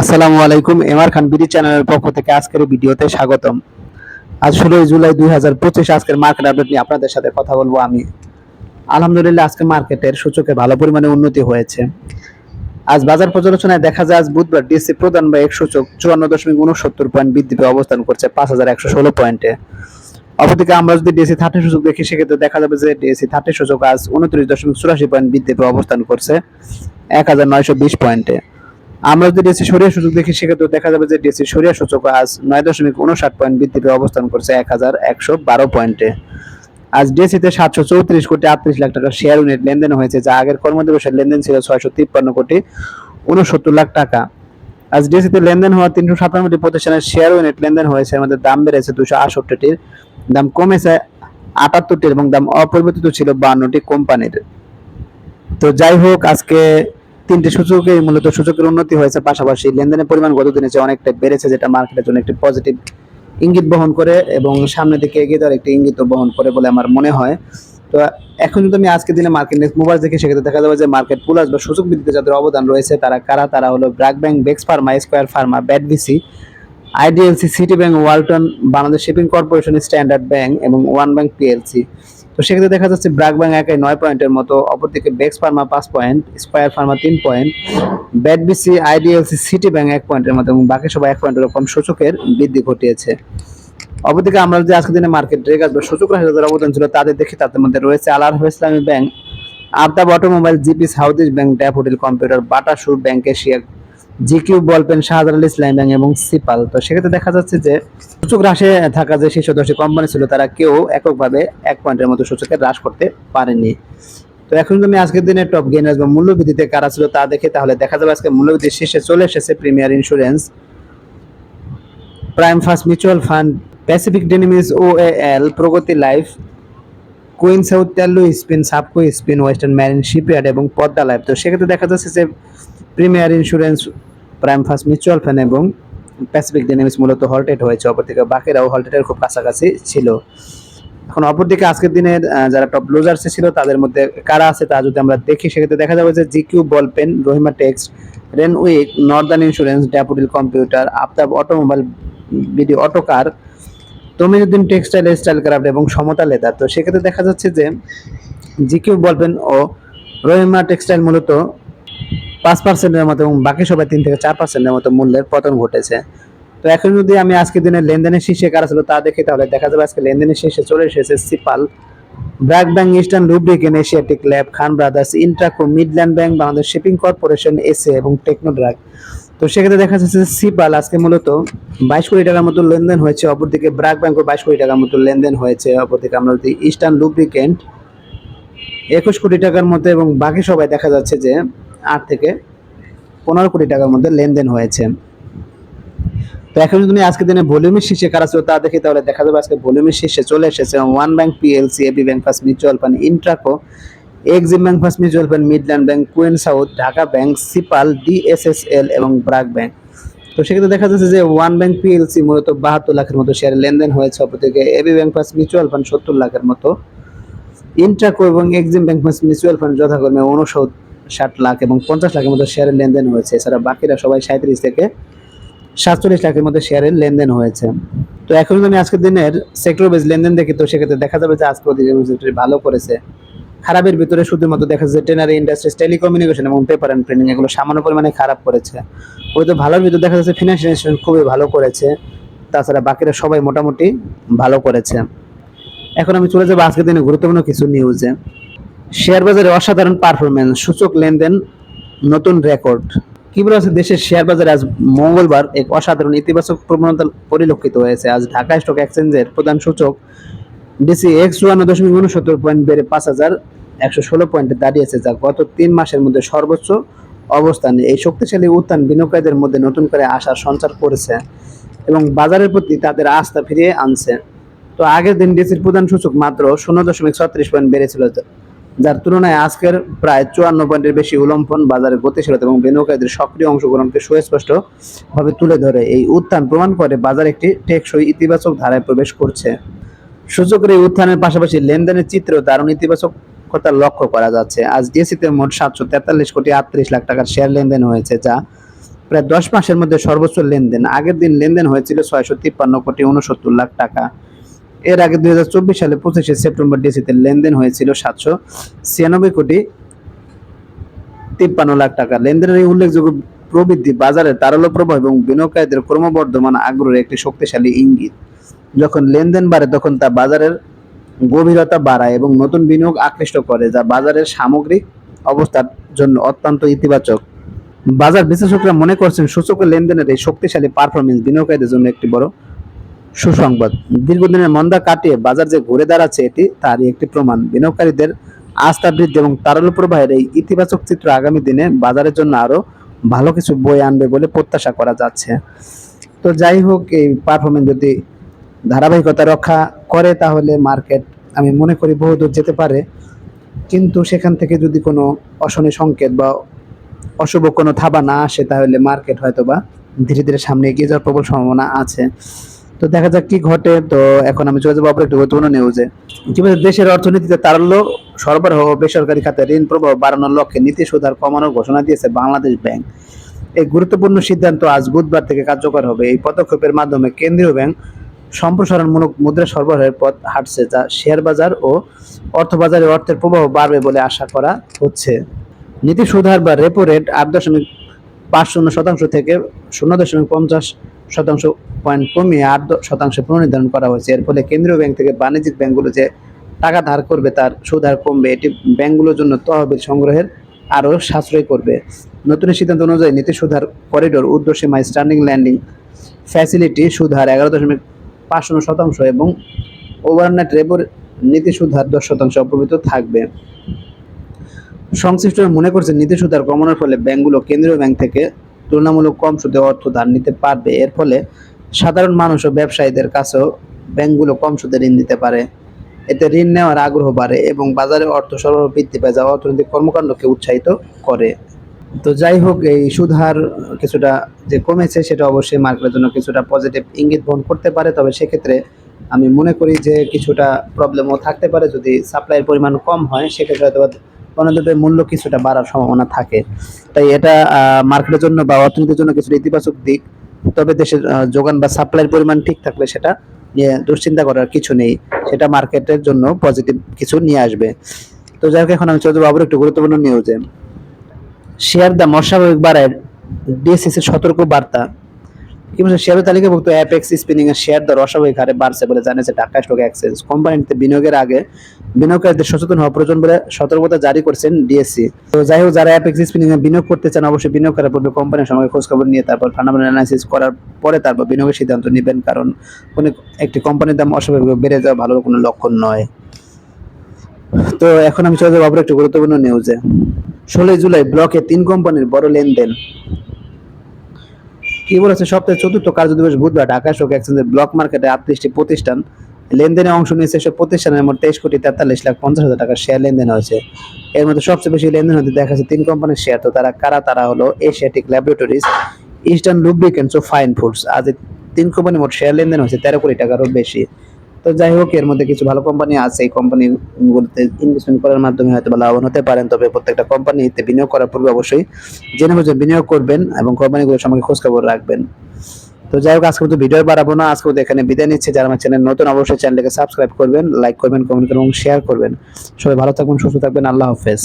আসসালামু আলাইকুম, এমআর খান বিডি চ্যানেলের পক্ষ থেকে আজকের ভিডিওতে স্বাগতম। আজ ষোলোই জুলাই দুই হাজার পঁচিশ, আজকের মার্কেট আপডেট নিয়ে আপনাদের সাথে কথা বলব আমি। আলহামদুলিল্লাহ আজকে মার্কেটের সূচকে ভালো পরিমাণে উন্নতি হয়েছে। আজ বাজার পর্যালোচনায় দেখা যায়, আজ বুধবার ডিএসসি প্রধান বা এক সূচক চুয়ান্ন দশমিক উনসত্তর পয়েন্ট বৃদ্ধি পেয়ে অবস্থান করছে পাঁচ হাজার একশো ষোলো পয়েন্টে। অপরদিকে আমরা যদি ডিএসসি থার্টি সূচক দেখি, সেক্ষেত্রে দেখা যাবে যে ডিএসসি থার্টি সূচক আজ উনত্রিশ দশমিক চুরাশি পয়েন্ট বৃদ্ধি পেয়ে অবস্থান করছে এক হাজার নয়শো বিশ পয়েন্টে। আমরা যদি ডিএসসি সরিয়া সূচক দেখি, সেক্ষেত্রে দেখা যাবে যে ডিএসসি সরিয়া সূচক আজ নয় দশমিক উনষাট পয়েন্ট বৃদ্ধি পেয়ে অবস্থান করছে এক হাজার একশো বারো পয়েন্টে। আজ ডিএসসিতে সাতশো চৌত্রিশ কোটি আটত্রিশ লাখ টাকা শেয়ার ইউনিট লেনদেন হয়েছে, যা আগের কর্মদিবসের লেনদেন ছিল ছয়শো তিপ্পান্ন কোটি উনসত্তর লাখ টাকা। আজ ডিএসিতে লেনদেন হওয়া তিনশো সাতান্নটি প্রতিষ্ঠানের শেয়ার ইউনিট লেনদেন হয়েছে আমাদের দাম বেড়েছে দুশো আটষট্টিটির, দাম কমেছে আটাত্তরটির এবং দাম অপরিবর্তিত ছিল বান্নটি কোম্পানির। তো যাই হোক, আজকে তিনটে সূচকে মূলত সূচকের উন্নতি হয়েছে। পাশাপাশি লেনদেনের পরিমাণ গত দিনে চেয়ে অনেকটা বেড়েছে, যেটা মার্কেটের জন্য একটি পজিটিভ ইঙ্গিত বহন করে এবং সামনের দিকে এগিয়ে যাওয়ার একটি ইঙ্গিত বহন করে বলে আমার মনে হয়। তো এখন যদি আমি আজকের দিনে মার্কেট নেক্সট মোবাইল দেখি, সেক্ষেত্রে দেখা যাবে যে মার্কেট প্লাস বা সূচক বৃদ্ধিতে যাদের অবদান রয়েছে, তারা কারা? তারা হলো BRAC bank Bex pharma square pharma ব্যাডভিসি IDLC City Bank Walton Bangladesh shipping corporation standard bank এবং ওয়ান ব্যাংক পিএলসি তো সেক্ষেত্রে দেখা যাচ্ছে ব্র্যাক ব্যাংক একাই নয় পয়েন্টের মতো, অপরদিকে বেক্স ফার্মা পাঁচ পয়েন্ট, স্কোয়ার ফার্মা তিন পয়েন্ট ব্যাডবিসি আইডিএলসি, সিটি ব্যাংক এক পয়েন্টের মতো, এবং বাকি সবাই এক পয়েন্টের কম সূচকের বৃদ্ধি ঘটিয়েছে। অপরদিকে আমরা যদি আজকের দিনে মার্কেট রেগাস বা সূচক রাশি যাদের অবদান ছিল তাদের দেখি তাদের মধ্যে রয়েছে আলার ইসলামী ব্যাংক আবদাব অটোমোবাইল, জিপি সাউথ ব্যাংক ড্যাপ hotel computer Bata shoe bank Asia GQ, ball pen, Shahjalal Islami bank এবং সিপাল। তো সেক্ষেত্রে দেখা যাচ্ছে যে সূচক হ্রাসে থাকা যে শীর্ষ দশটি কোম্পানি ছিল, তারা কেউ এককভাবে এক পয়েন্টের মতো সূচকে হ্রাস করতে পারেনি তো এখন আমি আজকের দিনে টপ গেনার্স বা মূল্যবৃদ্ধিতে কারা ছিল তা দেখে তাহলে দেখা যাবে আজকে মূল্যবৃদ্ধির শীর্ষে চলে এসেছে Premier Insurance Prime First mutual fund Pacific Denims ও এল প্রগতি লাইফ কুইন সাউথ তেলু স্পিন সাবকো স্পিন ওয়েস্টার্ন ম্যারিন শিপইয়ার্ড এবং পদ্মা লাইফ তো সেক্ষেত্রে দেখা যাচ্ছে যে Premier Insurance Prime First mutual fund এবং প্যাসিফিক ডেনিমিস মূলত হল্টেড হয়েছে। অপরদিকে বাকিরাও হল্টেডের খুব কাছাকাছি ছিল। এখন অপরদিকে আজকের আহ, যারা টপ লুজার্সে ছিল তাদের মধ্যে কারা আছে তা যদি আমরা দেখি সেক্ষেত্রে দেখা যাবে যে GQ ball pen Rahima text Renwick Northern Insurance Daffodil computer Aftab automobile BD autocar Tamijuddin textile style craft এবং সমতা লেদার তো সেক্ষেত্রে দেখা যাচ্ছে যে জিকিউ বলবেন ও রহিমা টেক্সটাইল মূলত পাঁচ পার্সেন্টের মতো এবং বাকি সবাই তিন থেকে চার পার্সেন্টের মতো মূল্যের পতন ঘটেছে। তো এখন যদি আমি আজকে দিনের লেনদেনের শীর্ষে কারা ছিল তা দেখি, তাহলে দেখা যাবে আজকে লেনদেনের শীর্ষে চলে এসেছে সিপাল। BRAC bank, Eastern lubricants Asiatic lab, Khan brothers, Intraco, Midland bank, Bangladesh shipping corporation, SA এবং টেকনোড্রাগ। তো সেক্ষেত্রে দেখা যাচ্ছে সিপাল আজকে মূলত বাইশ কোটি টাকার মতো লেনদেন হয়েছে, অপরদিকে ব্র্যাক ব্যাংকও বাইশ কোটি টাকার মতো লেনদেন হয়েছে, অপরদিকে আমরা যদি ইস্টার্ন লুব্রিকেন্ট একুশ কোটি টাকার মতো এবং বাকি সবাই দেখা যাচ্ছে যে আট থেকে পনেরো কোটি টাকার মধ্যে লেনদেন হয়েছে। তো এখন যদি আমি আজকের দিনে ভলিউমের শীর্ষে কারা ছিল তা দেখি, তাহলে দেখা যাবে আজকে ভলিউমের শীর্ষে চলে এসেছে one bank PLC AB bank first mutual fund Intraco Exim bank first mutual fund Midland bank Queen South Dhaka bank সিপাল DSSL এবং ব্রাক ব্যাংক তো সেক্ষেত্রে দেখা যাচ্ছে যে ওয়ান ব্যাংক পিএলসি মূলত বাহাত্তর লাখের মতো শেয়ারের লেনদেন হয়েছে, অপরদিকে AB bank first mutual fund সত্তর লাখের মতো। ইন্ট্রাকো এবং Exim bank first mutual fund যথাক্রমে উনষট ষাট লাখ এবং পঞ্চাশ লাখের মতো শেয়ারের লেনদেন হয়েছে। এছাড়া বাকিরা সবাই সাঁত্রিশ থেকে সাতচল্লিশ লাখের মধ্যে শেয়ারের লেনদেন হয়েছে। তো এখন আমি আজকের দিনের সেক্টর বেজ লেনদেন দেখি, তো সেক্ষেত্রে দেখা যাবে যে আজকে সেক্টর ভালো করেছে। খারাপের ভিতরে শুধুমাত্র দেখা যাচ্ছে টেনারি ইন্ডাস্ট্রিজ টেলিকমিউনিকেশন এবং পেপার অ্যান্ড প্রিন্টিং এগুলো সামান্য পরিমাণে খারাপ করেছে। ওই তো ভালোর ভিতরে দেখা যাচ্ছে ফিনান্সিয়াল খুবই ভালো করেছে। তাছাড়া বাকিরা সবাই মোটামুটি ভালো করেছে। এখন আমি চলে যাব আজকের দিনে গুরুত্বপূর্ণ কিছু নিউজে শেয়ার বাজারে অসাধারণ পারফরমেন্স সূচক লেনদেন, নতুন রেকর্ড। কি বলা আছে দেশের শেয়ার বাজারে আজ মঙ্গলবার এক অসাধারণ ইতিবাচক প্রবণতা পরিলক্ষিত হয়েছে। আজ ঢাকা স্টক এক্সচেঞ্জের প্রধান সূচক ডিসি এক্স চুয়ান্ন দশমিক উনসত্তর পয়েন্ট বেড়ে পাঁচ হাজার একশো ষোলো পয়েন্টে দাঁড়িয়েছে, যা গত তিন মাসের মধ্যে সর্বোচ্চ অবস্থানে। এই শক্তিশালী উত্থান বিনিয়োগকারীদের মধ্যে নতুন করে আশার সঞ্চার করেছে এবং বাজারের প্রতি তাদের আস্থা ফিরিয়ে আনছে। তো আগের দিন ডিসির প্রধান সূচক মাত্র শূন্য দশমিক ছত্রিশ পয়েন্ট বেড়েছিল যার তুলনায় আজকের প্রায় চুয়ান্ন পয়েন্টের বেশি উলম্ফন বাজারের গতিশীলতা এবং বিনিয়োগকারীদের সক্রিয় অংশগ্রহণকে সুস্পষ্টভাবে তুলে ধরে। এই উত্থান প্রমাণ করে বাজার একটি টেকসই ইতিবাচক ধারায় প্রবেশ করছে। সূচকের এই উত্থানের পাশাপাশি লেনদেনের চিত্র দারুণ ইতিবাচকতা লক্ষ্য করা যাচ্ছে। আজ ডিএসিতে মোট সাতশো তেতাল্লিশ কোটি আটত্রিশ লাখ টাকার শেয়ার লেনদেন হয়েছে, যা প্রায় দশ মাসের মধ্যে সর্বোচ্চ লেনদেন। আগের দিন লেনদেন হয়েছিল ছয়শো তিপ্পান্ন কোটি উনসত্তর লাখ টাকা। এর আগে দুই হাজার চব্বিশ সালে পঁচিশে সেপ্টেম্বর ডিসিতে লেনদেন হয়েছিল সাতশো ছিয়ানব্বই কোটি তিপ্পান্ন লাখ টাকা। লেনদেনের এই উল্লেখযোগ্য প্রবৃদ্ধি বাজারের তারল্য প্রবাহ এবং বিনিয়োগকারীদের ক্রমবর্ধমান আগ্রহের একটি শক্তিশালী ইঙ্গিত। যখন লেনদেন বাড়ে, তখন তা বাজারের গভীরতা বাড়ায় এবং নতুন বিনিয়োগ আকৃষ্ট করে, যা বাজারের সামগ্রিক অবস্থার জন্য অত্যন্ত ইতিবাচক। বাজার বিশ্লেষকরা মনে করছেন, সূচকের লেনদেনের এই শক্তিশালী পারফরমেন্স বিনিয়োগকারীদের জন্য একটি বড় সুসংবাদ। দীর্ঘদিনের মন্দা কাটিয়ে বাজার যে ঘুরে দাঁড়াচ্ছে এটি, তারই একটি প্রমাণ। বিনিয়োগকারীদের আস্থা বৃদ্ধি এবং তারল্য প্রবাহের এই ইতিবাচক চিত্র আগামী দিনে বাজারের জন্য আরও ভালো কিছু বই আনবে বলে প্রত্যাশা করা যাচ্ছে। তো যাই হোক, এই পারফরমেন্স যদি ধারাবাহিকতা রক্ষা করে, তাহলে মার্কেট আমি মনে করি বহুদূর যেতে পারে। কিন্তু সেখান থেকে যদি কোনো অশনি সংকেত বা অশুভ কোনো থাবা না আসে, তাহলে মার্কেট হয়তো বা ধীরে ধীরে সামনে এগিয়ে যাওয়ার প্রবল সম্ভাবনা আছে। তো দেখা যাক কি ঘটে। তো এখন আমি চলে যাব অপর একটি গুরুত্বপূর্ণ নিউজে কীভাবে দেশের অর্থনীতিতে তারল্য সরবরাহ বেসরকারি খাতে ঋণ প্রবাহ বাড়ানোর লক্ষ্যে নীতি সুধার কমানোর ঘোষণা দিয়েছে বাংলাদেশ ব্যাংক। এই গুরুত্বপূর্ণ সিদ্ধান্ত আজ বুধবার থেকে কার্যকর হবে। এই পদক্ষেপের মাধ্যমে কেন্দ্রীয় ব্যাংক সম্প্রসারণমূলক মুদ্রা সরবরাহের পথ হাঁটছে, যা শেয়ার বাজার ও অর্থ বাজারে অর্থের প্রবাহ বাড়বে বলে আশা করা হচ্ছে। নীতি সুধার বা রেপো রেট আট দশমিক পাঁচ শূন্য শতাংশ থেকে শূন্য দশমিক পঞ্চাশ শতাংশ পয়েন্ট কমিয়ে আট শতাংশে পুনর্নির্ধারণ করা হয়েছে। এর ফলে কেন্দ্রীয় ব্যাংক থেকে বাণিজ্যিক ব্যাংকগুলো যে টাকা ধার করবে, তার সুদ হার কমবে, এটি ব্যাংকগুলোর জন্য তহবিল সংগ্রহের আরও সাশ্রয় করবে। নতুন সিদ্ধান্ত অনুযায়ী নীতি সুধার করিডোর উদ্দেশ্যে স্ট্যান্ডিং ল্যান্ডিং ফ্যাসিলিটি সুধার এগারো দশমিক পাঁচ শতাংশ এবং ওভারনাইট রেপোর নীতি সুধার দশ শতাংশ অপ্রমিত থাকবে। সংশ্লিষ্টরা মনে করছে নীতি সুধার কমানোর ফলে ব্যাংকগুলো কেন্দ্রীয় ব্যাংক থেকে তুলনামূলক কম সুদে অর্থ ধার নিতে পারবে। এর ফলে সাধারণ মানুষ ও ব্যবসায়ীদের কাছেও ব্যাংকগুলো কম সুদে ঋণ দিতে পারে। এতে ঋণ নেওয়ার আগ্রহ বাড়ে এবং বাজারে অর্থ সরবরাহ বৃদ্ধি পায়, যা অর্থনৈতিক কর্মকাণ্ডকে উৎসাহিত করে। তো যাই হোক, এই সুধার কিছুটা যে কমেছে, সেটা অবশ্যই মার্কেটের জন্য কিছুটা পজিটিভ ইঙ্গিত বহন করতে পারে। তবে সেক্ষেত্রে আমি মনে করি যে কিছুটা প্রবলেমও থাকতে পারে। যদি সাপ্লাইয়ের পরিমাণ কম হয়, সেক্ষেত্রে হয়তো পণ্যদ্রব্যের মূল্য কিছুটা বাড়ার সম্ভাবনা থাকে। তাই এটা মার্কেটের জন্য বা অর্থনীতির জন্য কিছুটা ইতিবাচক দিক। তবে দেশের যোগান বা সাপ্লাইয়ের পরিমাণ ঠিক থাকলে সেটা নিয়ে দুশ্চিন্তা করার কিছু নেই। সেটা মার্কেটের জন্য পজিটিভ কিছু নিয়ে আসবে। তো যাই হোক, এখন আমি চলে যাব আবার একটু গুরুত্বপূর্ণ নিউজে শেয়ার দাম অস্বাভাবিক বাড়ায় ডিএসসিসি সতর্ক বার্তা। কি বলছে শেয়ার তালিকাভুক্ত অ্যাপেক্স স্পিনিং এর শেয়ার দর অস্বাভাবিক হারে বাড়ছে বলে জানিয়েছে ঢাকা স্টক এক্সচেঞ্জ কোম্পানিতে বিনিয়োগের আগে বিনিয়োগকারীদের সচেতন হওয়া প্রয়োজন বলে সতর্কতা জারি করেছেন ডিএসসি। তো যাই হোক, যারা অ্যাপেক্স স্পিনিং এ বিনিয়োগ করতে চান, অবশ্যই বিনিয়োগ করার পূর্বে কোম্পানির সঙ্গে খোঁজ খবর নিয়ে তারপর ফান্ডামেন্টাল অ্যানালাইসিস করার পরে তারপর বিনিয়োগের সিদ্ধান্ত নেবেন, কারণ কোনো একটি কোম্পানির দাম অস্বাভাবিক বেড়ে যাওয়া ভালো কোনো লক্ষণ নয়। তো এখন আমি চলে যাব আবার একটু গুরুত্বপূর্ণ নিউজে ষোলোই জুলাই ব্লকে তিন কোম্পানির বড় লেনদেন। কি বলেছে সপ্তাহের চতুর্থ কার্য কার্যদিবস বুধবার ঢাকা স্টক এক্সচেঞ্জের ব্লক মার্কেটে আটত্রিশটি প্রতিষ্ঠান লেনদেনে অংশ নিয়েছে। সেসব প্রতিষ্ঠানের মোট তেইশ কোটি তেতাল্লিশ লাখ পঞ্চাশ হাজার টাকার শেয়ার লেনদেন হয়েছে। এর মধ্যে সবচেয়ে বেশি লেনদেন হতে দেখা যাচ্ছে তিন কোম্পানির শেয়ার তো তারা কারা? তারা হলো এশিয়াটিক ল্যাবরেটরিজ ইস্টার্ন লুব্রিকেন্টস ও ফাইন ফুডস আজ তিন কোম্পানির মোট শেয়ার লেনদেন হয়েছে তেরো কোটি টাকারও বেশি। তো যাই হোক, এর মধ্যে কিছু ভালো কোম্পানি আছে। এই কোম্পানিগুলোতে ইনভেস্টমেন্ট করার মাধ্যমে হয়তো বা লাভবান হতে পারেন। তবে প্রত্যেকটা কোম্পানিতে বিনিয়োগ করার পূর্বে অবশ্যই জেনে বুঝে বিনিয়োগ করবেন এবং কোম্পানিগুলোর সম্পর্কে খোঁজখবর রাখবেন। তো যাই হোক, আজকে মতো ভিডিও বাড়াবো না। আজকে মতো এখানে বিদায় নিচ্ছে। যারা আমার চ্যানেল নতুন, অবশ্যই চ্যানেলকে সাবস্ক্রাইব করবেন লাইক করবেন কমেন্ট করবেন এবং শেয়ার করবেন। সবাই ভালো থাকবেন, সুস্থ থাকবেন। আল্লাহ হাফেজ।